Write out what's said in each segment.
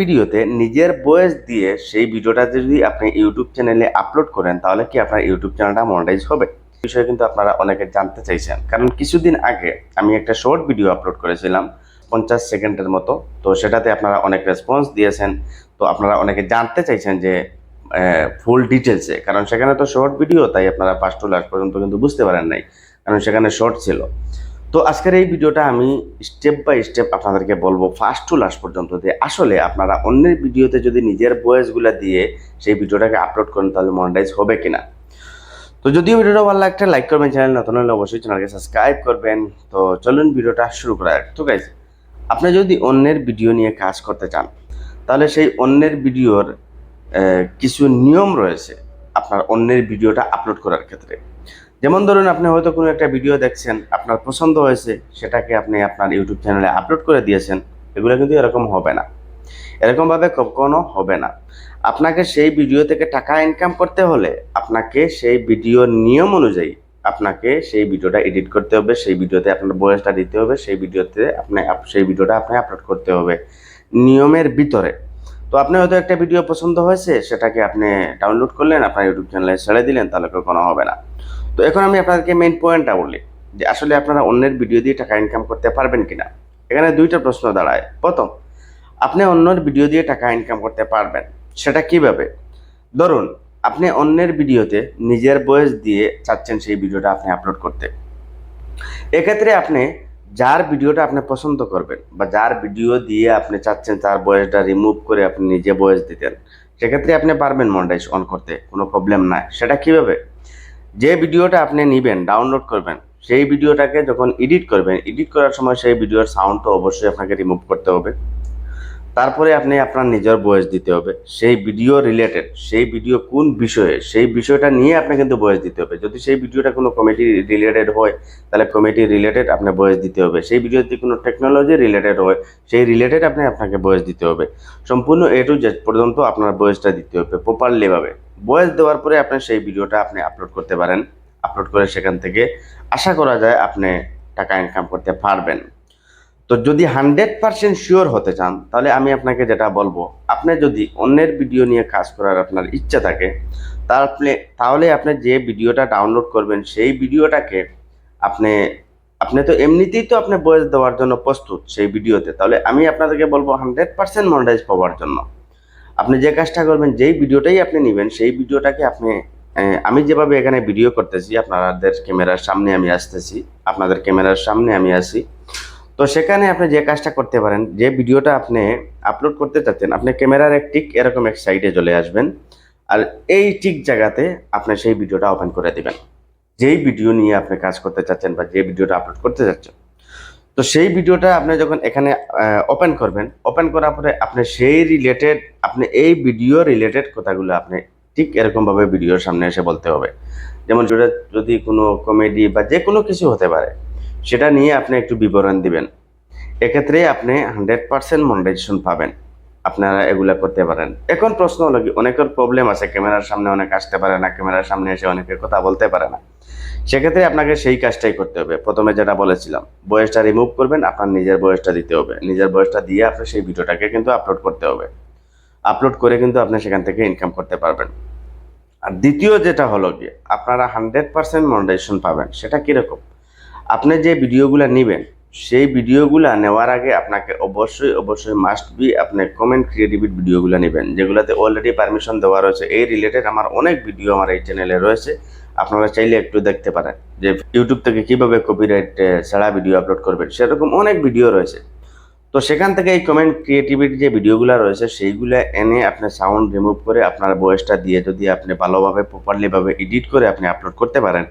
ভিডিওতে নিজের বয়স দিয়ে সেই ভিডিওটা যদি আপনি ইউটিউব চ্যানেলে আপলোড করেন, তাহলে কি আপনার ইউটিউব চ্যানেলটা মনিটাইজ হবে? বিষয়ে কিন্তু আপনারা অনেকে জানতে চাইছেন। কারণ কিছুদিন আগে আমি একটা শর্ট ভিডিও আপলোড করেছিলাম, পঞ্চাশ সেকেন্ডের মতো। তো সেটাতে আপনারা অনেক রেসপন্স দিয়েছেন। তো আপনারা অনেকে জানতে চাইছেন যে ফুল ডিটেলসে কারণ সেখানে তো শর্ট ভিডিও তাই আপনারা ফার্স্ট টু লাস্ট পর্যন্ত কিন্তু বুঝতে পারেন নাই। কারণ সেখানে শর্ট ছিল। তো আজকের এই ভিডিওটা আমি স্টেপ বাই স্টেপ আপনাদেরকে বলব ফার্স্ট টু লাস্ট পর্যন্ত যে আসলে আপনারা অন্যের ভিডিওতে যদি নিজের ভয়েসগুলো দিয়ে সেই ভিডিওটাকে আপলোড করেন, তাহলে মনিটাইজ হবে কিনা? তো যদিও ভিডিওটা ভালো একটা লাইক করবেন চ্যানেল নতুন হলে অবশ্যই চ্যানেলকে সাবস্ক্রাইব করবেন। তো চলুন ভিডিওটা শুরু করা যাক। তো গাইজ আপনি যদি অন্যের ভিডিও নিয়ে কাজ করতে চান, তাহলে সেই অন্যের ভিডিওর কিছু নিয়ম রয়েছে আপনার অন্যের ভিডিওটা আপলোড করার ক্ষেত্রে। যেমন ধরুন আপনি হয়তো কোনো একটা ভিডিও দেখছেন, আপনার পছন্দ হয়েছে, সেটাকে আপনি আপনার ইউটিউব চ্যানেলে আপলোড করে দিয়েছেন, এগুলো কিন্তু এরকম হবে না। এরকমভাবে কখনো হবে না। আপনাকে সেই ভিডিও থেকে টাকা ইনকাম করতে হলে আপনাকে সেই ভিডিওর নিয়ম অনুযায়ী আপনাকে সেই ভিডিওটা এডিট করতে হবে, সেই ভিডিওতে আপনার বয়সটা দিতে হবে, সেই ভিডিওতে আপনি আপ- সেই ভিডিওটা আপনি আপলোড করতে হবে নিয়মের ভিতরে। তো আপনি হয়তো একটা ভিডিও পছন্দ হয়েছে, সেটাকে আপনি ডাউনলোড করলেন, আপনার ইউটিউব চ্যানেলে ছেড়ে দিলেন, তাহলে কখনো হবে না। তো এখন আমি আপনাদেরকে মেইন পয়েন্টটা বলি, যে আসলে আপনারা অন্যের ভিডিও দিয়ে টাকা ইনকাম করতে পারবেন কিনা? এখানে দুইটা প্রশ্ন দাঁড়ায়। প্রথম, আপনি অন্যের ভিডিও দিয়ে টাকা ইনকাম করতে পারবেন, সেটা কীভাবে? ধরুন, আপনি অন্যের ভিডিওতে নিজের বয়স দিয়ে চাচ্ছেন সেই ভিডিওটা আপনি আপলোড করতে। এক্ষেত্রে আপনি যার ভিডিওটা আপনি পছন্দ করবেন বা যার ভিডিও দিয়ে আপনি চাচ্ছেন তার বয়সটা রিমুভ করে আপনি নিজে বয়স দিতেন, সেক্ষেত্রে আপনি পারবেন মনিটাইজ অন করতে, কোনো প্রবলেম নাই। সেটা কীভাবে? যে ভিডিওটা আপনি নেবেন ডাউনলোড করবেন, সেই ভিডিওটাকে যখন এডিট করবেন এডিট করার সময় সেই ভিডিওর সাউন্ড তো অবশ্যই আপনাকে রিমুভ করতে হবে। তারপরে আপনি আপনার নিজের বয়স দিতে হবে। সেই ভিডিও রিলেটেড সেই ভিডিও কোন বিষয়ে, সেই বিষয়টা নিয়ে আপনি কিন্তু বয়স দিতে হবে। যদি সেই ভিডিওটা কোনো কমেডি রিলেটেড হয়, তাহলে কমেডি রিলেটেড আপনার বয়স দিতে হবে। সেই ভিডিও যদি কোনো টেকনোলজি রিলেটেড হয়, সেই রিলেটেড আপনি আপনাকে বয়স দিতে হবে। সম্পূর্ণ এ টু জেড পর্যন্ত আপনার বয়সটা দিতে হবে প্রপারলিভাবে বয়স দেওয়ার পরে আপনি সেই ভিডিওটা আপনি আপলোড করতে পারেন। আপলোড করে সেখান থেকে আশা করা যায় আপনি টাকা ইনকাম করতে পারবেন। তো যদি হান্ড্রেড পার্সেন্ট শিওর হতে চান, তাহলে আমি আপনাকে যেটা বলব, আপনি যদি অন্যের ভিডিও নিয়ে কাজ করার আপনার ইচ্ছা থাকে, তাহলে তাহলে আপনি যে ভিডিওটা ডাউনলোড করবেন, সেই ভিডিওটাকে আপনি আপনি তো এমনিতেই তো আপনি বয়স দেওয়ার জন্য প্রস্তুত সেই ভিডিওতে। তাহলে আমি আপনাদেরকে বলব হান্ড্রেড পার্সেন্ট মনিটাইজ পাওয়ার জন্য। আপনি যে কাজটা করবেন, যেই ভিডিওটাই আপনি নেবেন, সেই ভিডিওটাকে আপনি আমি যেভাবে এখানে ভিডিও করতেছি, আপনাদের ক্যামেরার সামনে আমি আসতেছি, আপনাদের ক্যামেরার সামনে আমি আসি তো সেখানে আপনি যে কাজটা করতে পারেন, যে ভিডিওটা আপনি আপলোড করতে চাচ্ছেন, আপনি ক্যামেরার এক টিক এরকম এক সাইডে চলে আসবেন, আর এই টিক জায়গাতে আপনি সেই ভিডিওটা ওপেন করে দেবেন। যেই ভিডিও নিয়ে আপনি কাজ করতে চাচ্ছেন বা যে ভিডিওটা আপলোড করতে চাচ্ছেন তো সেই ভিডিওটা আপনি যখন এখানে ওপেন করবেন ওপেন করার পরে আপনি সেই রিলেটেড আপনি এই ভিডিও রিলেটেড কথাগুলো আপনি ঠিক এরকমভাবে ভিডিওর সামনে এসে বলতে হবে। যেমন যেটা যদি কোনো কমেডি বা যে কোনো কিছু হতে পারে, সেটা নিয়ে আপনি একটু বিবরণ দিবেন। এক্ষেত্রে আপনি হান্ড্রেড পারসেন্ট মনিটাইজেশন পাবেন। আপনারা এগুলা করতে পারেন। এখন প্রশ্ন হলো কি, অনেকের প্রবলেম আছে, ক্যামেরার সামনে অনেক আসতে পারে না, ক্যামেরার সামনে এসে অনেকে কথা বলতে পারে না। সেক্ষেত্রে আপনাকে সেই কাজটাই করতে হবে। প্রথমে যেটা বলেছিলাম, বয়সটা রিমুভ করবেন, আপনার নিজের বয়সটা দিতে হবে। নিজের বয়সটা দিয়ে আপনি সেই ভিডিওটাকে কিন্তু আপলোড করতে হবে। আপলোড করে কিন্তু আপনি সেখান থেকে ইনকাম করতে পারবেন। আর দ্বিতীয় যেটা হলো কি, আপনারা হান্ড্রেড পার্সেন্ট মনিটাইজেশন পাবেন। সেটা কীরকম? আপনি যে ভিডিওগুলো নেবেন সেই ভিডিওগুলো নেওয়ার আগে আপনাকে অবশ্যই অবশ্যই মাস্ট বি আপনি কমেন্ট ক্রিয়েটিভিট ভিডিওগুলো নেবেন, যেগুলোতে অলরেডি পারমিশন দেওয়া রয়েছে। এই রিলেটেড আমার অনেক ভিডিও আমার এই চ্যানেলে রয়েছে। আপনারা চাইলে একটু দেখতে পারেন যে ইউটিউব থেকে কীভাবে কপিরাইট ছাড়া ভিডিও আপলোড করবেন, সেরকম অনেক ভিডিও রয়েছে। তো সেখান থেকে এই কমেন্ট ক্রিয়েটিভিটি যে ভিডিওগুলো রয়েছে, সেইগুলো এনে আপনি সাউন্ড রিমুভ করে আপনার বয়সটা দিয়ে যদি আপনি ভালোভাবে প্রপারলিভাবে এডিট করে আপনি আপলোড করতে পারেন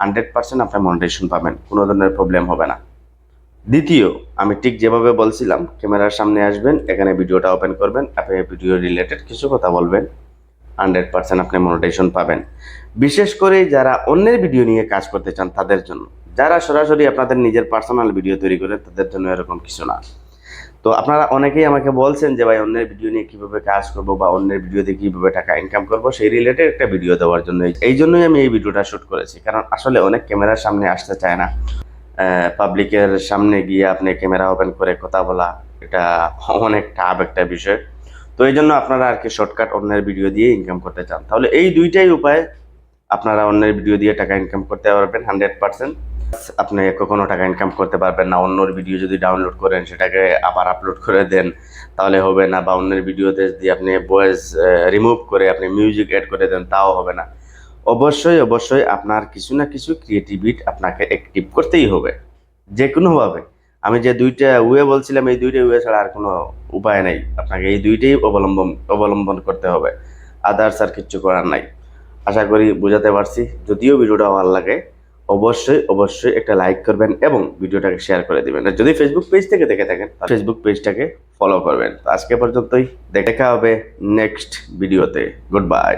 হান্ড্রেড পার্সেন্ট আপনি মনিটাইজেশন পাবেন, কোনো ধরনের প্রবলেম হবে না। দ্বিতীয়, আমি ঠিক যেভাবে বলছিলাম, ক্যামেরার সামনে আসবেন, এখানে ভিডিওটা ওপেন করবেন, আপনি ভিডিও রিলেটেড কিছু কথা বলবেন হান্ড্রেড পার্সেন্ট আপনি মনিটাইজেশন পাবেন। বিশেষ করে যারা অন্যের ভিডিও নিয়ে কাজ করতে চান তাদের জন্য, যারা সরাসরি আপনাদের নিজের পার্সোনাল ভিডিও তৈরি করেন তাদের জন্য এরকম কিছু না। তো আপনারা অনেকেই আমাকে বলছেন যে, ভাই, অন্যের ভিডিও নিয়ে কীভাবে কাজ করব বা অন্যের ভিডিওতে কীভাবে টাকা ইনকাম করব? সেই রিলেটেড একটা ভিডিও দেওয়ার জন্য এই জন্যই আমি এই ভিডিওটা শুট করেছি। কারণ আসলে অনেক ক্যামেরার সামনে আসতে চায় না। পাবলিকের সামনে গিয়ে আপনি ক্যামেরা ওপেন করে কথা বলা, এটা অনেক টাফ একটা বিষয়। তো এই জন্য আপনারা আর কি শর্টকাট অন্যের ভিডিও দিয়ে ইনকাম করতে চান। তাহলে এই দুইটাই উপায় আপনারা অন্যের ভিডিও দিয়ে টাকা ইনকাম করতে পারবেন হান্ড্রেড পার্সেন্ট আপনি কখনো টাকা ইনকাম করতে পারবেন না, অন্যর ভিডিও যদি ডাউনলোড করেন, সেটাকে আবার আপলোড করে দেন, তাহলে হবে না। বা অন্যের ভিডিওতে যদি আপনি ভয়েস রিমুভ করে আপনি মিউজিক অ্যাড করে দেন, তাও হবে না। অবশ্যই অবশ্যই আপনার কিছু না কিছু ক্রিয়েটিভিটি আপনাকে অ্যাক্টিভ করতেই হবে। যে কোনোভাবে আমি যে দুইটা ওয়ে বলছিলাম, এই দুইটা ওয়ে ছাড়া আর কোনো উপায় নেই। আপনাকে এই দুইটাই অবলম্বন অবলম্বন করতে হবে। আদার্স আর কিচ্ছু করার নাই। আশা করি বুঝাতে পারছি। যদিও ভিডিওটা ভালো লাগে, অবশ্যই অবশ্যই একটা লাইক করবেন এবং ভিডিওটাকে শেয়ার করে দিবেন। আর যদি ফেসবুক পেজ থেকে দেখে থাকেন ফেসবুক পেজটাকে ফলো করবেন। আজকে পর্যন্তই, দেখা হবে নেক্সট ভিডিওতে গুড বাই